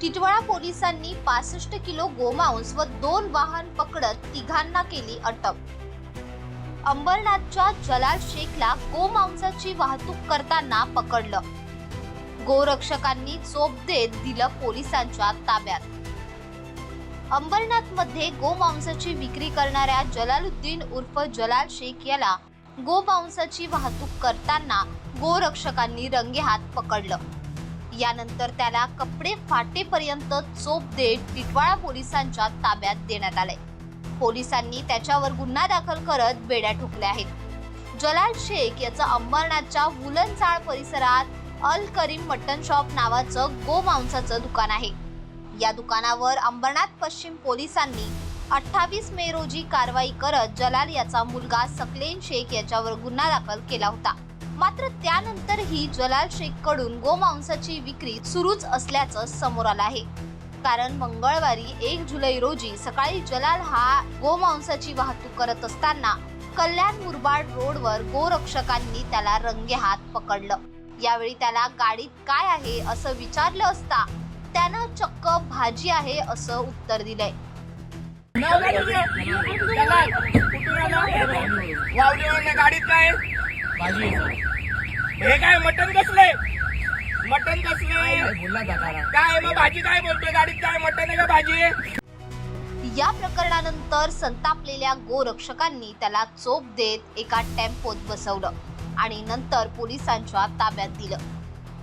टिटवाळा पोलिसांनी पासष्ट किलो गोमांस व दोन वाहन पकडत तिघांना केली अटक. अंबरनाथच्या जलाल शेखला गोमांसाची वाहतूक करताना पकडलं. गोरक्षकांनी चोप देत दिलं पोलिसांच्या ताब्यात. अंबरनाथमध्ये गोमांसाची विक्री करणाऱ्या जलालुद्दीन उर्फ जलाल शेख याला गोवंशाची वाहतूक करताना गोरक्षकांनी रंगेहात पकडलं. यानंतर त्याला कपडे फाटेपर्यंत चोप देत टिटवाळा पोलिसांच्या ताब्यात देण्यात आले पोलिसांनी त्याच्यावर गुन्हा दाखल करत बेड्या ठोकल्या आहेत. जलाल शेख याचं अंबरनाथच्या वुलनचाळ परिसरात अल करीम मटन शॉप नावाचं गोमांसाचं दुकान आहे. या दुकानावर अंबरनाथ पश्चिम पोलिसांनी अठ्ठावीस मे रोजी कारवाई करत जलाल याचा मुलगा सकलेन शेख याच्यावर गुन्हा दाखल केला होता. मात्र त्यानंतरही जलाल शेखकडून गोमांसाची विक्री सुरूच असल्याचं समोर आलं आहे. कारण मंगळवारी एक जुलै रोजी सकाळी जलाल हा गोमांसाची वाहतूक करत असताना कल्याण मुरबाड रोडवर गोरक्षकांनी त्याला रंगेहात पकडलं. यावेळी त्याला गाडीत काय आहे असं विचारलं असता त्यानं चक्क भाजी आहे असं उत्तर दिलंय. वावलीवर गाडीत काय? भाजी हे काय मटन कसले मटन काय मग भाजी काय बोलतोय? गाडीत काय मटन आहे का भाजी? या प्रकरणानंतर संतापलेल्या गोरक्षकांनी त्याला चोप देत एका टेम्पोत बसवलं आणि नंतर पोलिसांच्या ताब्यात दिलं.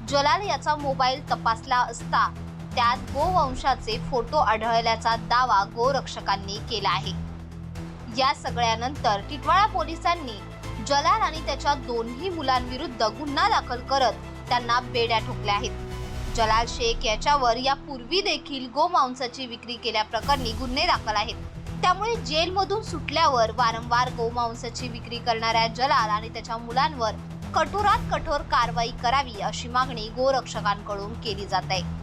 जलाल याचा मोबाईल तपासला असता त्यात गोवंशाचे फोटो आढळल्याचा दावा गोरक्षकांनी केला आहे. या सगळ्यानंतर टिटवाळा पोलिसांनी जलाल आणि त्याच्या दोन्ही मुलांविरुद्ध गुन्हा दाखल करत त्यांना बेड्या ठोकल्या आहेत. जलाल शेख याच्यावर यापूर्वी देखील गोमांसाची विक्री केल्याप्रकरणी गुन्हे दाखल आहेत. त्यामुळे जेलमधून सुटल्यावर वारंवार गोमांसाची विक्री करणाऱ्या जलाल आणि त्याच्या मुलांवर कठोरात कठोर कारवाई करावी अशी मागणी गोरक्षकांकडून केली जात आहे.